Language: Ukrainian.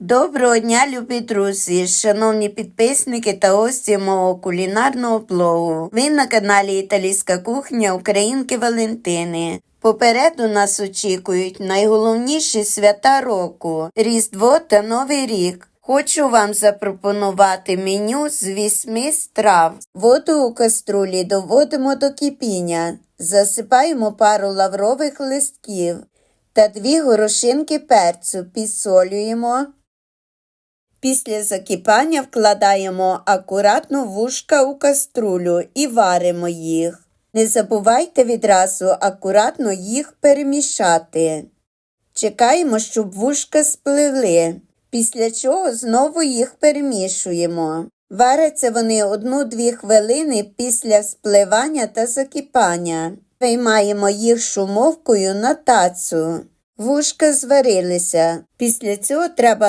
Доброго дня, любі друзі, шановні підписники та гості мого кулінарного блогу. Ви на каналі Італійська кухня Українки Валентини. Попереду нас очікують найголовніші свята року Різдво та Новий рік. Хочу вам запропонувати меню з вісьми страв. Воду у каструлі доводимо до кипіння, засипаємо пару лаврових листків та дві горошинки перцю, підсолюємо. Після закипання вкладаємо акуратно вушка у каструлю і варимо їх. Не забувайте відразу акуратно їх перемішати. Чекаємо, щоб вушка спливли, після чого знову їх перемішуємо. Варяться вони 1-2 хвилини після спливання та закипання. Виймаємо їх шумовкою на тацу. Вушка зварилися. Після цього треба